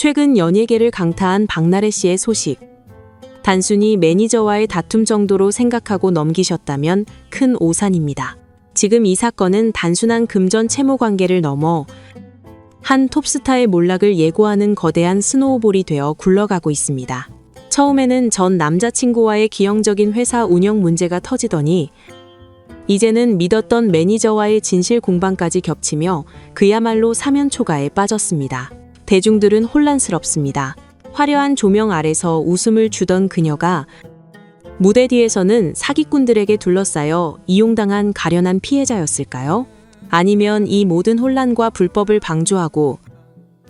최근 연예계를 강타한 박나래 씨의 소식. 단순히 매니저와의 다툼 정도로 생각하고 넘기셨다면 큰 오산입니다. 지금 이 사건은 단순한 금전 채무 관계를 넘어 한 톱스타의 몰락을 예고하는 거대한 스노우볼이 되어 굴러가고 있습니다. 처음에는 전 남자친구와의 기형적인 회사 운영 문제가 터지더니 이제는 믿었던 매니저와의 진실 공방까지 겹치며 그야말로 사면 초가에 빠졌습니다. 대중들은 혼란스럽습니다. 화려한 조명 아래서 웃음을 주던 그녀가 무대 뒤에서는 사기꾼들에게 둘러싸여 이용당한 가련한 피해자였을까요? 아니면 이 모든 혼란과 불법을 방조하고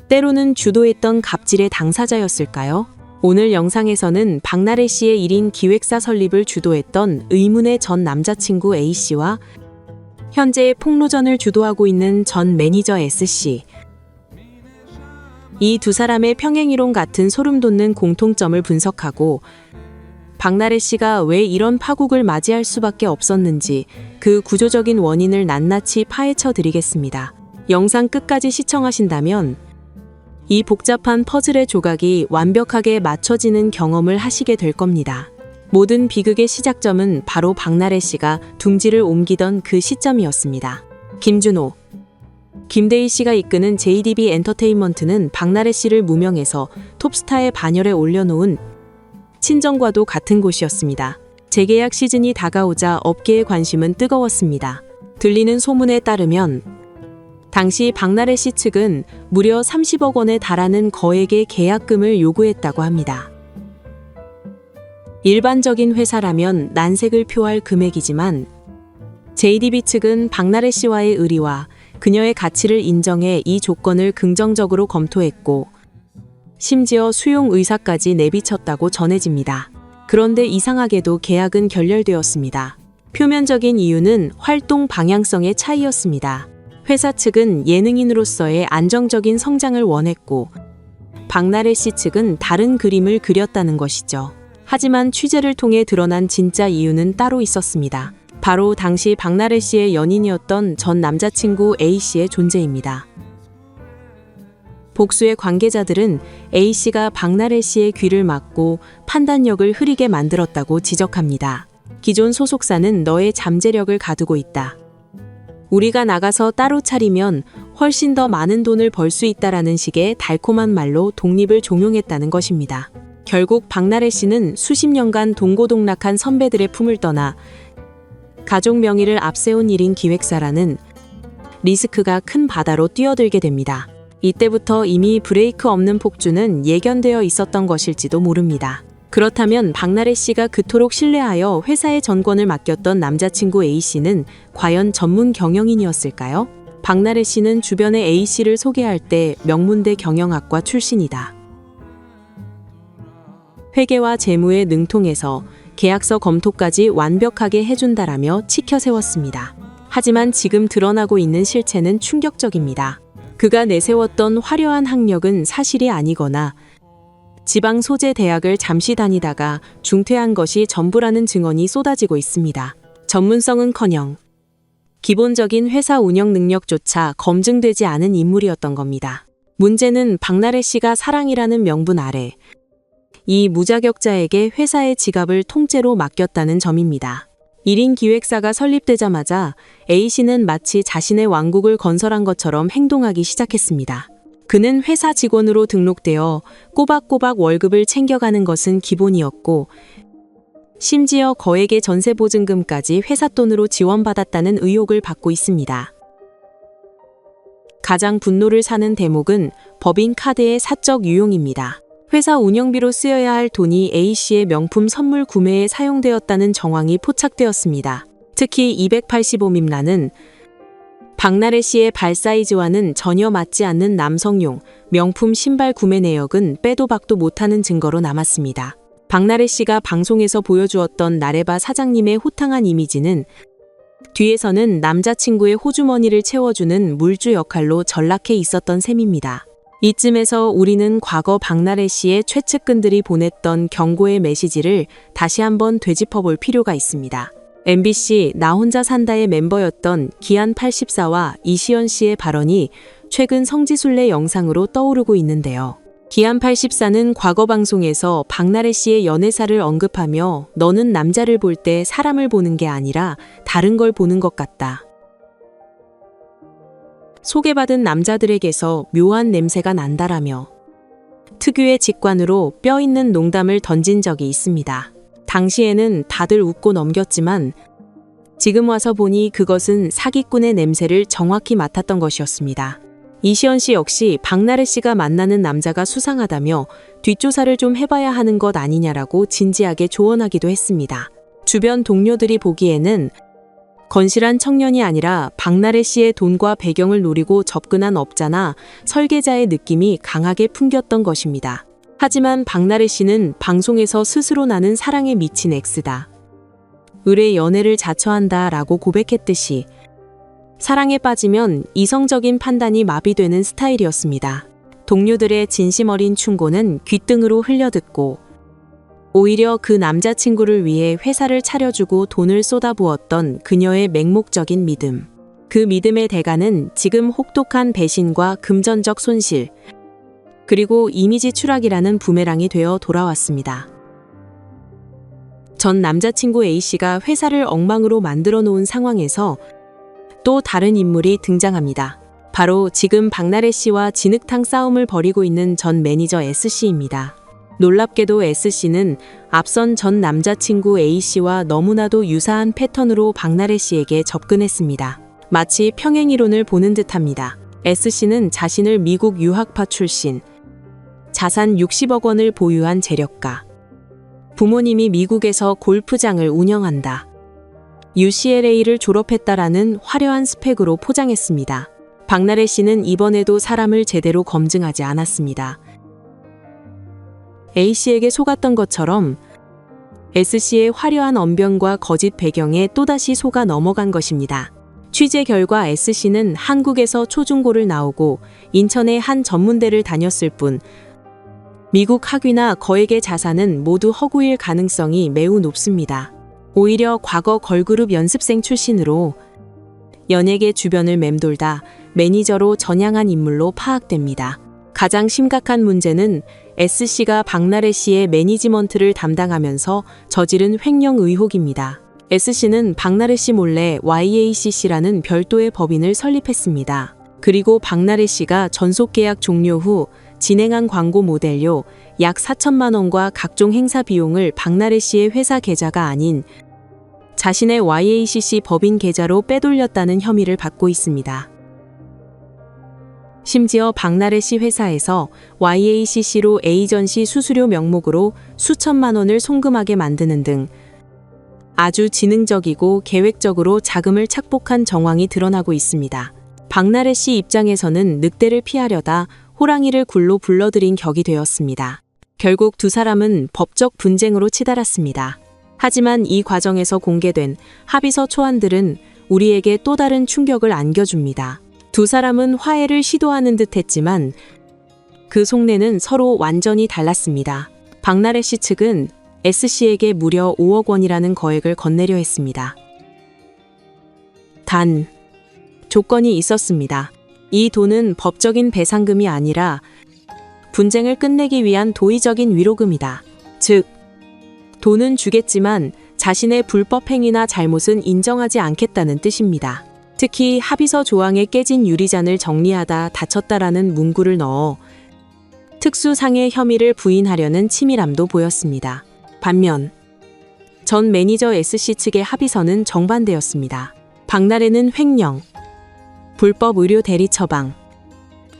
때로는 주도했던 갑질의 당사자였을까요? 오늘 영상에서는 박나래 씨의 1인 기획사 설립을 주도했던 의문의 전 남자친구 A씨와 현재 폭로전을 주도하고 있는 전 매니저 S씨. 이 두 사람의 평행이론 같은 소름 돋는 공통점을 분석하고 박나래 씨가 왜 이런 파국을 맞이할 수밖에 없었는지 그 구조적인 원인을 낱낱이 파헤쳐 드리겠습니다. 영상 끝까지 시청하신다면 이 복잡한 퍼즐의 조각이 완벽하게 맞춰지는 경험을 하시게 될 겁니다. 모든 비극의 시작점은 바로 박나래 씨가 둥지를 옮기던 그 시점이었습니다. 김준호 김대희 씨가 이끄는 JDB 엔터테인먼트는 박나래 씨를 무명해서 톱스타의 반열에 올려놓은 친정과도 같은 곳이었습니다. 재계약 시즌이 다가오자 업계의 관심은 뜨거웠습니다. 들리는 소문에 따르면 당시 박나래 씨 측은 무려 30억 원에 달하는 거액의 계약금을 요구했다고 합니다. 일반적인 회사라면 난색을 표할 금액이지만 JDB 측은 박나래 씨와의 의리와 그녀의 가치를 인정해 이 조건을 긍정적으로 검토했고 심지어 수용 의사까지 내비쳤다고 전해집니다. 그런데 이상하게도 계약은 결렬되었습니다. 표면적인 이유는 활동 방향성의 차이였습니다. 회사 측은 예능인으로서의 안정적인 성장을 원했고 박나래 씨 측은 다른 그림을 그렸다는 것이죠. 하지만 취재를 통해 드러난 진짜 이유는 따로 있었습니다. 바로 당시 박나래 씨의 연인이었던 전 남자친구 A 씨의 존재입니다. 복수의 관계자들은 A 씨가 박나래 씨의 귀를 막고 판단력을 흐리게 만들었다고 지적합니다. 기존 소속사는 너의 잠재력을 가두고 있다. 우리가 나가서 따로 차리면 훨씬 더 많은 돈을 벌 수 있다라는 식의 달콤한 말로 독립을 종용했다는 것입니다. 결국 박나래 씨는 수십 년간 동고동락한 선배들의 품을 떠나 가족 명의를 앞세운 일인 기획사라는 리스크가 큰 바다로 뛰어들게 됩니다. 이때부터 이미 브레이크 없는 폭주는 예견되어 있었던 것일지도 모릅니다. 그렇다면 박나래 씨가 그토록 신뢰하여 회사의 전권을 맡겼던 남자친구 A 씨는 과연 전문 경영인이었을까요? 박나래 씨는 주변에 A 씨를 소개할 때 명문대 경영학과 출신이다. 회계와 재무에 능통해서 계약서 검토까지 완벽하게 해준다라며 치켜 세웠습니다. 하지만 지금 드러나고 있는 실체는 충격적입니다. 그가 내세웠던 화려한 학력은 사실이 아니거나 지방 소재 대학을 잠시 다니다가 중퇴한 것이 전부라는 증언이 쏟아지고 있습니다. 전문성은커녕 기본적인 회사 운영 능력조차 검증되지 않은 인물이었던 겁니다. 문제는 박나래 씨가 사랑이라는 명분 아래 이 무자격자에게 회사의 지갑을 통째로 맡겼다는 점입니다. 1인 기획사가 설립되자마자 A씨는 마치 자신의 왕국을 건설한 것처럼 행동하기 시작했습니다. 그는 회사 직원으로 등록되어 꼬박꼬박 월급을 챙겨가는 것은 기본이었고, 심지어 거액의 전세보증금까지 회사 돈으로 지원받았다는 의혹을 받고 있습니다. 가장 분노를 사는 대목은 법인 카드의 사적 유용입니다. 회사 운영비로 쓰여야 할 돈이 A씨의 명품 선물 구매에 사용되었다는 정황이 포착되었습니다. 특히 285밈란은 박나래 씨의 발 사이즈와는 전혀 맞지 않는 남성용 명품 신발 구매 내역은 빼도 박도 못하는 증거로 남았습니다. 박나래 씨가 방송에서 보여주었던 나레바 사장님의 호탕한 이미지는 뒤에서는 남자친구의 호주머니를 채워주는 물주 역할로 전락해 있었던 셈입니다. 이쯤에서 우리는 과거 박나래 씨의 최측근들이 보냈던 경고의 메시지를 다시 한번 되짚어 볼 필요가 있습니다. MBC 나 혼자 산다의 멤버였던 기안 84와 이시연 씨의 발언이 최근 성지순례 영상으로 떠오르고 있는데요. 기안 84는 과거 방송에서 박나래 씨의 연애사를 언급하며 너는 남자를 볼 때 사람을 보는 게 아니라 다른 걸 보는 것 같다. 소개받은 남자들에게서 묘한 냄새가 난다라며 특유의 직관으로 뼈 있는 농담을 던진 적이 있습니다. 당시에는 다들 웃고 넘겼지만 지금 와서 보니 그것은 사기꾼의 냄새를 정확히 맡았던 것이었습니다. 이시연 씨 역시 박나래 씨가 만나는 남자가 수상하다며 뒷조사를 좀 해봐야 하는 것 아니냐라고 진지하게 조언하기도 했습니다. 주변 동료들이 보기에는 건실한 청년이 아니라 박나래 씨의 돈과 배경을 노리고 접근한 업자나 설계자의 느낌이 강하게 풍겼던 것입니다. 하지만 박나래 씨는 방송에서 스스로 나는 사랑에 미친 엑스다. 의뢰 연애를 자처한다 라고 고백했듯이 사랑에 빠지면 이성적인 판단이 마비되는 스타일이었습니다. 동료들의 진심 어린 충고는 귓등으로 흘려듣고 오히려 그 남자친구를 위해 회사를 차려주고 돈을 쏟아부었던 그녀의 맹목적인 믿음. 그 믿음의 대가는 지금 혹독한 배신과 금전적 손실, 그리고 이미지 추락이라는 부메랑이 되어 돌아왔습니다. 전 남자친구 A씨가 회사를 엉망으로 만들어 놓은 상황에서 또 다른 인물이 등장합니다. 바로 지금 박나래 씨와 진흙탕 싸움을 벌이고 있는 전 매니저 S씨입니다. 놀랍게도 S씨는 앞선 전 남자친구 A씨와 너무나도 유사한 패턴으로 박나래 씨에게 접근했습니다. 마치 평행이론을 보는 듯합니다. S씨는 자신을 미국 유학파 출신, 자산 60억 원을 보유한 재력가, 부모님이 미국에서 골프장을 운영한다. UCLA를 졸업했다라는 화려한 스펙으로 포장했습니다. 박나래 씨는 이번에도 사람을 제대로 검증하지 않았습니다. A씨에게 속았던 것처럼 S씨의 화려한 언변과 거짓 배경에 또다시 속아 넘어간 것입니다. 취재 결과 S씨는 한국에서 초중고를 나오고 인천의 한 전문대를 다녔을 뿐 미국 학위나 거액의 자산은 모두 허구일 가능성이 매우 높습니다. 오히려 과거 걸그룹 연습생 출신으로 연예계 주변을 맴돌다 매니저로 전향한 인물로 파악됩니다. 가장 심각한 문제는 S씨가 박나래 씨의 매니지먼트를 담당하면서 저지른 횡령 의혹입니다. S씨는 박나래 씨 몰래 YACC라는 별도의 법인을 설립했습니다. 그리고 박나래 씨가 전속 계약 종료 후 진행한 광고 모델료 약 4천만 원과 각종 행사 비용을 박나래 씨의 회사 계좌가 아닌 자신의 YACC 법인 계좌로 빼돌렸다는 혐의를 받고 있습니다. 심지어 박나래 씨 회사에서 YACC로 에이전시 수수료 명목으로 수천만 원을 송금하게 만드는 등 아주 지능적이고 계획적으로 자금을 착복한 정황이 드러나고 있습니다. 박나래 씨 입장에서는 늑대를 피하려다 호랑이를 굴로 불러들인 격이 되었습니다. 결국 두 사람은 법적 분쟁으로 치달았습니다. 하지만 이 과정에서 공개된 합의서 초안들은 우리에게 또 다른 충격을 안겨줍니다. 두 사람은 화해를 시도하는 듯 했지만 그 속내는 서로 완전히 달랐습니다. 박나래 씨 측은 S씨에게 무려 5억 원이라는 거액을 건네려 했습니다. 단, 조건이 있었습니다. 이 돈은 법적인 배상금이 아니라 분쟁을 끝내기 위한 도의적인 위로금이다. 즉, 돈은 주겠지만 자신의 불법 행위나 잘못은 인정하지 않겠다는 뜻입니다. 특히 합의서 조항에 깨진 유리잔을 정리하다 다쳤다라는 문구를 넣어 특수상해 혐의를 부인하려는 치밀함도 보였습니다. 반면 전 매니저 S씨 측의 합의서는 정반대였습니다. 박나래는 횡령, 불법 의료 대리 처방,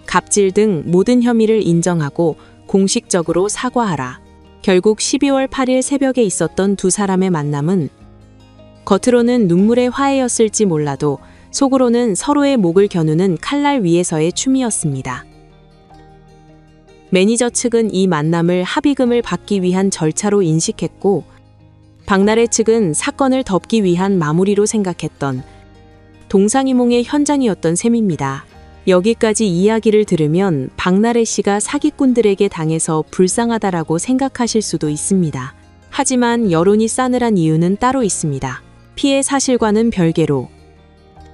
갑질 등 모든 혐의를 인정하고 공식적으로 사과하라. 결국 12월 8일 새벽에 있었던 두 사람의 만남은 겉으로는 눈물의 화해였을지 몰라도 속으로는 서로의 목을 겨누는 칼날 위에서의 춤이었습니다. 매니저 측은 이 만남을 합의금을 받기 위한 절차로 인식했고, 박나래 측은 사건을 덮기 위한 마무리로 생각했던 동상이몽의 현장이었던 셈입니다. 여기까지 이야기를 들으면 박나래 씨가 사기꾼들에게 당해서 불쌍하다라고 생각하실 수도 있습니다. 하지만 여론이 싸늘한 이유는 따로 있습니다. 피해 사실과는 별개로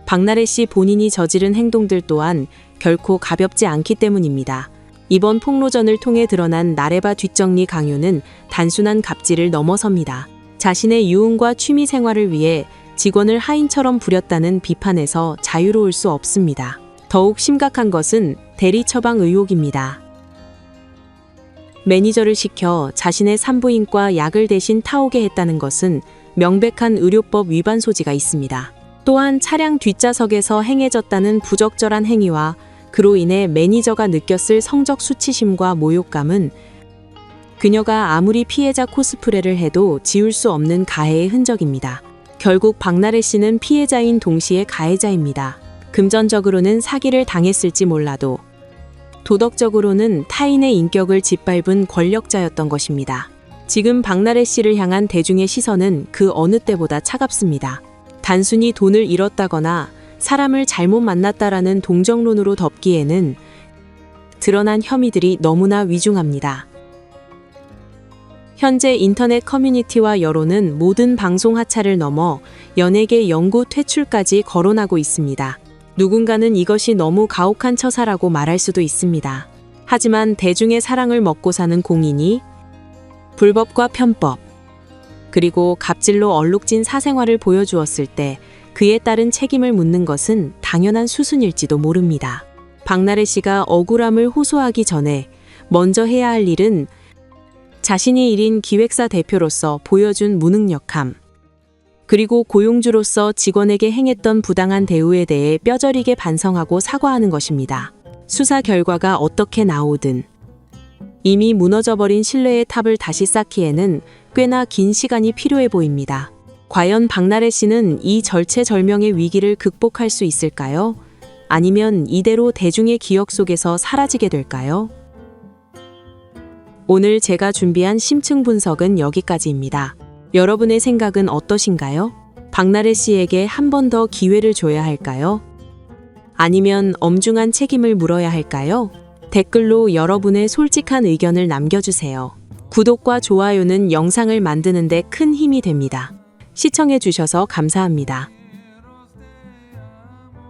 박나래 씨 본인이 저지른 행동들 또한 결코 가볍지 않기 때문입니다. 이번 폭로전을 통해 드러난 나레바 뒷정리 강요는 단순한 갑질을 넘어섭니다. 자신의 유흥과 취미 생활을 위해 직원을 하인처럼 부렸다는 비판에서 자유로울 수 없습니다. 더욱 심각한 것은 대리 처방 의혹입니다. 매니저를 시켜 자신의 산부인과 약을 대신 타오게 했다는 것은 명백한 의료법 위반 소지가 있습니다. 또한 차량 뒷좌석에서 행해졌다는 부적절한 행위와 그로 인해 매니저가 느꼈을 성적 수치심과 모욕감은 그녀가 아무리 피해자 코스프레를 해도 지울 수 없는 가해의 흔적입니다. 결국 박나래 씨는 피해자인 동시에 가해자입니다. 금전적으로는 사기를 당했을지 몰라도 도덕적으로는 타인의 인격을 짓밟은 권력자였던 것입니다. 지금 박나래 씨를 향한 대중의 시선은 그 어느 때보다 차갑습니다. 단순히 돈을 잃었다거나 사람을 잘못 만났다라는 동정론으로 덮기에는 드러난 혐의들이 너무나 위중합니다. 현재 인터넷 커뮤니티와 여론은 모든 방송 하차를 넘어 연예계 영구 퇴출까지 거론하고 있습니다. 누군가는 이것이 너무 가혹한 처사라고 말할 수도 있습니다. 하지만 대중의 사랑을 먹고 사는 공인이 불법과 편법, 그리고 갑질로 얼룩진 사생활을 보여주었을 때 그에 따른 책임을 묻는 것은 당연한 수순일지도 모릅니다. 박나래 씨가 억울함을 호소하기 전에 먼저 해야 할 일은 자신이 1인 기획사 대표로서 보여준 무능력함, 그리고 고용주로서 직원에게 행했던 부당한 대우에 대해 뼈저리게 반성하고 사과하는 것입니다. 수사 결과가 어떻게 나오든 이미 무너져버린 신뢰의 탑을 다시 쌓기에는 꽤나 긴 시간이 필요해 보입니다. 과연 박나래 씨는 이 절체절명의 위기를 극복할 수 있을까요? 아니면 이대로 대중의 기억 속에서 사라지게 될까요? 오늘 제가 준비한 심층 분석은 여기까지입니다. 여러분의 생각은 어떠신가요? 박나래 씨에게 한 번 더 기회를 줘야 할까요? 아니면 엄중한 책임을 물어야 할까요? 댓글로 여러분의 솔직한 의견을 남겨주세요. 구독과 좋아요는 영상을 만드는데 큰 힘이 됩니다. 시청해주셔서 감사합니다.